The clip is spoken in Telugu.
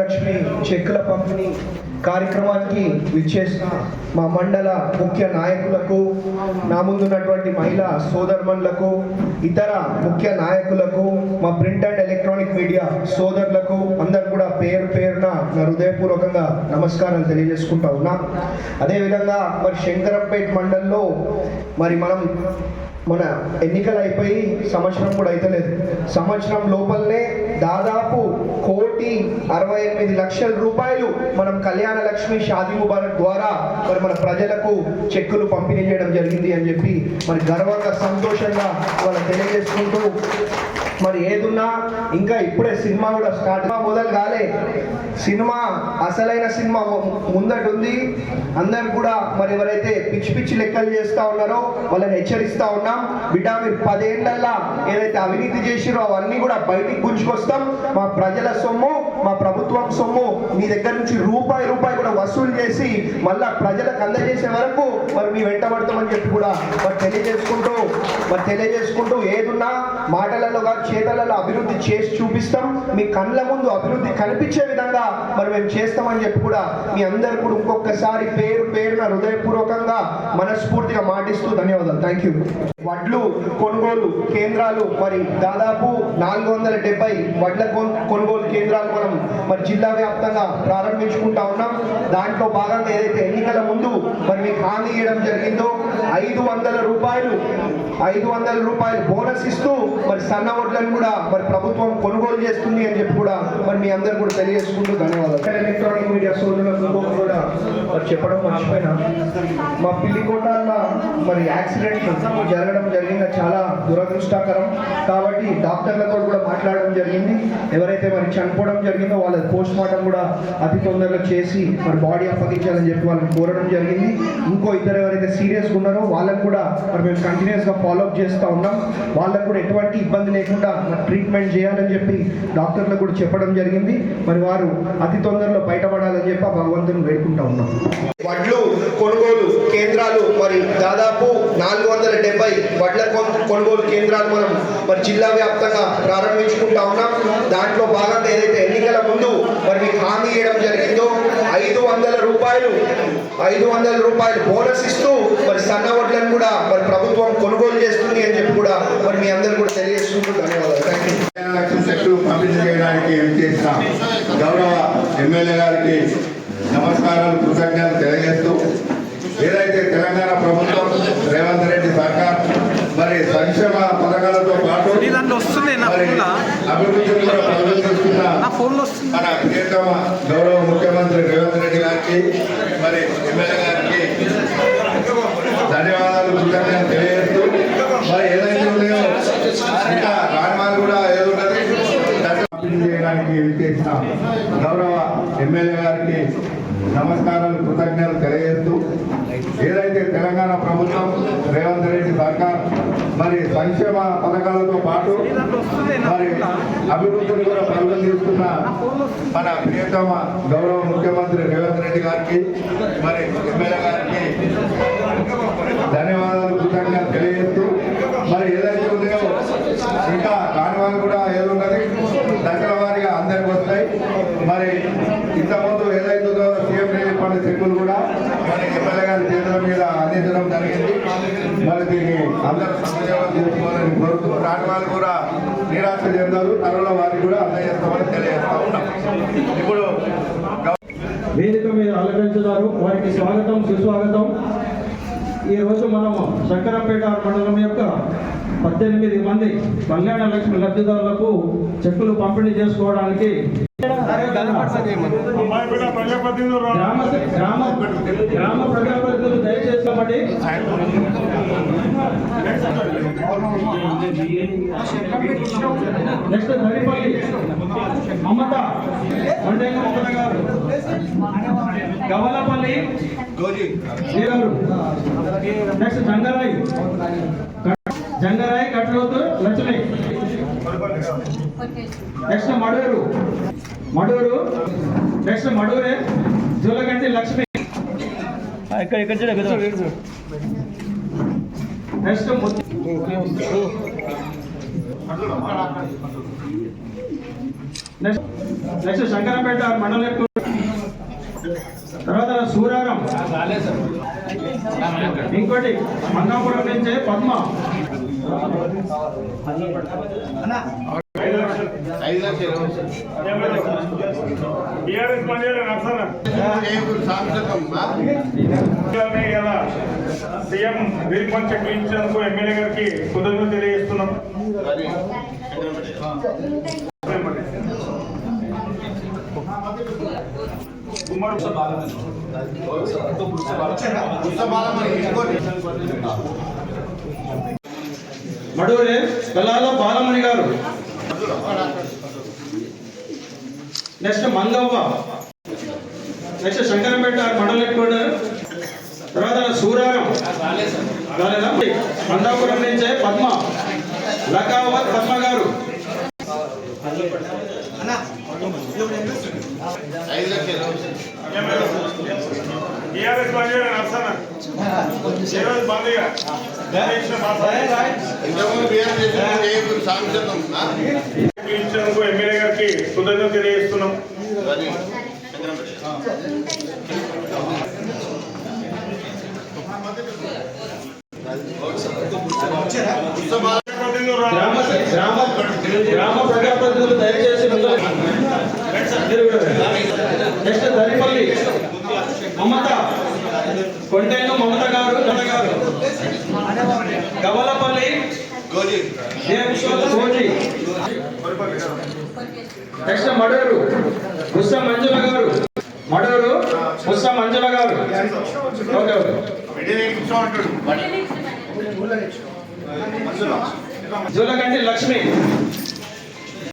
లక్ష్మి చెక్కుల పంపిణీ కార్యక్రమానికి విచ్చేసిన మా మండల ముఖ్య నాయకులకు నా ముందున్నటువంటి మహిళా సోదర్మన్లకు ఇతర ముఖ్య నాయకులకు మా ప్రింట్ అండ్ ఎలక్ట్రానిక్ మీడియా సోదరులకు అందరు కూడా పేరు పేరున నా హృదయపూర్వకంగా నమస్కారాలు తెలియజేసుకుంటా ఉన్నా. అదేవిధంగా మరి శంకరంపేట మండల్లో మరి మనం మన ఎన్నికలు అయిపోయి సంవత్సరం కూడా అయితలేదు. సంవత్సరం లోపలనే దాదాపు కోటి అరవై ఎనిమిది లక్షల రూపాయలు మనం కళ్యాణ లక్ష్మి షాదీ ముబారక్ ద్వారా మరి మన ప్రజలకు చెక్కులు పంపిణీ చేయడం జరిగింది అని చెప్పి మరి గర్వంగా సంతోషంగా వాళ్ళ తెలియజేసుకుంటూ మరి ఏదున్నా ఇంకా ఇప్పుడే సినిమా కూడా స్టార్ట్ మొదలు కాలే. సినిమా అసలైన సినిమా ముందట ఉంది అందరు కూడా మరి ఎవరైతే పిచ్చి పిచ్చి లెక్కలు చేస్తా ఉన్నారో వాళ్ళని హెచ్చరిస్తా ఉన్నాం. బిడ్డ మీరు పదేళ్ళల్లా ఏదైతే అవినీతి చేసిరో అవన్నీ కూడా బయటికి గుంజుకొస్తాం. మా ప్రజల సొమ్ము మా ప్రభుత్వం సొమ్ము మీ దగ్గర నుంచి రూపాయి రూపాయి కూడా వసూలు చేసి మళ్ళా ప్రజలకు అందజేసే వరకు మరి మీ వెంటబడతామని చెప్పి కూడా మరి తెలియజేసుకుంటూ మరి తెలియజేసుకుంటూ ఏదున్నా మాటలలో కాదు చేతలలో అభివృద్ధి చేసి చూపిస్తాం. మీ కళ్ళ ముందు అభివృద్ధి కనిపించే విధంగా మరి మేము చేస్తామని చెప్పి కూడా మీ అందరు కూడా ఇంకొకసారి పేరు పేరున హృదయపూర్వకంగా మనస్ఫూర్తిగా మాటిస్తూ ధన్యవాదాలు. థ్యాంక్ యూ వడ్లు కొనుగోలు కేంద్రాలు మరి దాదాపు నాలుగు వందల డెబ్బై వడ్ల కొనుగోలు కేంద్రాలు మనం మరి జిల్లా వ్యాప్తంగా ప్రారంభించుకుంటా ఉన్నాం. దాంట్లో భాగంగా ఏదైతే ఎన్నికల ముందు మరి మీకు హామీ ఇవ్వడం జరిగిందో ఐదు వందల రూపాయలు ఐదు వందల రూపాయలు బోనస్ ఇస్తూ మరి సన్న ఓట్లను కూడా మరి ప్రభుత్వం కొనుగోలు చేస్తుంది అని చెప్పి కూడా మరి మీ అందరు కూడా తెలియజేసుకుంటూ ధన్యవాదాలు. ఎలక్ట్రానిక్ మీడియా సోదరులకు కూడా మరి చెప్పడం మర్చిపోయినా. మా పిల్లికోటాల మరి యాక్సిడెంట్ జరగడం జరిగింది. చాలా దురదృష్టకరం. కాబట్టి డాక్టర్లతో కూడా మాట్లాడడం జరిగింది. ఎవరైతే మరి చనిపోవడం జరిగిందో వాళ్ళ పోస్ట్ మార్టం కూడా అతి తొందరగా చేసి మరి బాడీ అప్పగించాలని చెప్పి వాళ్ళని కోరడం జరిగింది. ఇంకో ఇద్దరు ఎవరైతే సీరియస్గా ఉన్నారో వాళ్ళని కూడా మరి మేము కంటిన్యూస్గా ఫాలోఅప్ చేస్తూ ఉన్నాం. వాళ్ళకు కూడా ఎటువంటి ఇబ్బంది లేకుండా ట్రీట్మెంట్ చేయాలని చెప్పి డాక్టర్లకు కూడా చెప్పడం జరిగింది. మరి వారు అతి తొందరలో బయటపడాలని చెప్పి ఆ భగవంతుని వేడుకుంటా ఉన్నాం. వడ్లు కొనుగోలు కేంద్రాలు మరి దాదాపు నాలుగు వందల డెబ్బై వడ్ల కొనుగోలు కేంద్రాలు మనం మరి జిల్లా వ్యాప్తంగా ప్రారంభించుకుంటా ఉన్నాం. దాంట్లో భాగంగా ఏదైతే ఎన్నికల ముందు మరి మీకు హామీ ఇవ్వడం జరిగిందో ఐదు వందల రూపాయలు ఐదు వందల రూపాయలు బోనస్ ఇస్తూ మరి సన్న వడ్లను కూడా మరి ప్రభుత్వం కొనుగోలు చేస్తుంది అని చెప్పి కూడా మరి మీ అందరు కూడా తెలియజేసుకుంటూ ధన్యవాదాలు థ్యాంక్ యూ లక్షల చెట్లు పంపిణీ చేయడానికి చేసిన గౌరవ ఎమ్మెల్యే గారికి నమస్కారాలు కృతజ్ఞతలు తెలియజేస్తూ ఏదైతే తెలంగాణ ప్రభుత్వం రేవంత్ రెడ్డి సర్కార్ మరి సంక్షేమ పథకాలతో పాటు నీ దాంట్లో వస్తుంది నా మరి ఫోన్లో అభివృద్ధిని కూడా ప్రదర్శిస్తున్న నా ఫోన్లో వస్తుంది మన ప్రియతమ గౌరవ ముఖ్యమంత్రి రేవంత్ రెడ్డి గారికి మరి ఎమ్మెల్యే గారికి ధన్యవాదాలు కృతజ్ఞతలు తెలియజేస్తూ మరి ఏదైతే ఉన్నాయో ఇంకా రాణమాలు కూడా ఏదో చేయడానికి చేసిన గౌరవ ఎమ్మెల్యే గారికి నమస్కారాలు కృతజ్ఞతలు తెలియజేస్తూ ఏదైతే తెలంగాణ ప్రభుత్వం రేవంత్ రెడ్డి సర్కార్ మరి సంక్షేమ పథకాలతో పాటు మరి అభివృద్ధిని కూడా ప్రదర్శిస్తున్న మన ప్రియతమ గౌరవ ముఖ్యమంత్రి రేవంత్ రెడ్డి గారికి మరి ఎమ్మెల్యే గారికి ధన్యవాదాలు కృతజ్ఞతలు తెలియజేస్తూ మరి ఏదైతే ఉన్నాయో ఇంకా కాని వాళ్ళు కూడా ఏదో ఉన్నది దశల వారీగా అందరికి వస్తాయి మరి ఇంతకుముందు ఏదైతే ఉందో సీఎం రిలీఫ్ ఫండ్ చెక్కులు కూడా మరి ఎమ్మెల్యే గారి చేతుల మీద అందించడం జరిగింది. మరి దీన్ని అందరూ సద్వినియోగం చేసుకోవాలని కోరుతూ రాని వాళ్ళు కూడా నిరాశ చెందారు. త్వరలో వారికి కూడా అందజేస్తామని తెలియజేస్తా ఉన్నాం. ఇప్పుడు వేదిక మీద అలంకరించున్నారు వారికి స్వాగతం సుస్వాగతం. ఈరోజు రోజు మనము శంకరంపేట మండలం యొక్క పద్దెనిమిది మంది కళ్యాణ లక్ష్మి లబ్ధిదారులకు చెక్కులు పంపిణీ చేసుకోవడానికి గ్రామ ప్రజాప్రతినిధులు నెక్స్ట్ దరిపల్లి మమత వండేక మమత గారు గవలపల్లి గారు next Jangarai Jangarai Katlothu Lakshmi next Maduru. Maduru. Next మడూరే. Julaganti Lakshmi. ఇక్కడ ఇక్కడ చూడ నెక్స్ట్ నెక్స్ట్ నెక్స్ట్ శంకరంపేట మండల తర్వాత సూరారం. ఇంకోటి మంగాపురం నుంచి పద్మ. ఐదు సీఎం వీర్పంచ్ చెక్ ఇచ్చినందుకు ఎమ్మెల్యే గారికి కృతజ్ఞతలు తెలియజేస్తున్నాం కుమార్ మడూరే బెల్లాల బాలమణి గారు నెక్స్ట్ మంగవ్వ నెక్స్ట్ శంకరంపేట మండల హెడ్క్వార్టర్ తర్వాత సూరారం రాలేదా మందాపురం నుంచే పద్మ లకావత్ పద్మ గారు ఏ లక్షలు టీఆర్ఎస్ నర్సన ఎమ్మెల్యే గారికి తెలియజేస్తున్నాం గ్రామ ప్రజాప్రతినిధులు దయచేసి నెక్స్ట్ దరిపల్లి. మమత కొంటైన మమత గవలపల్లి నెక్స్ట్ మడూరు. బుస్స మంజుల గారు. మడూరు బుస్స మంజుల గారు. Okay okay. జూలకంటి లక్ష్మి.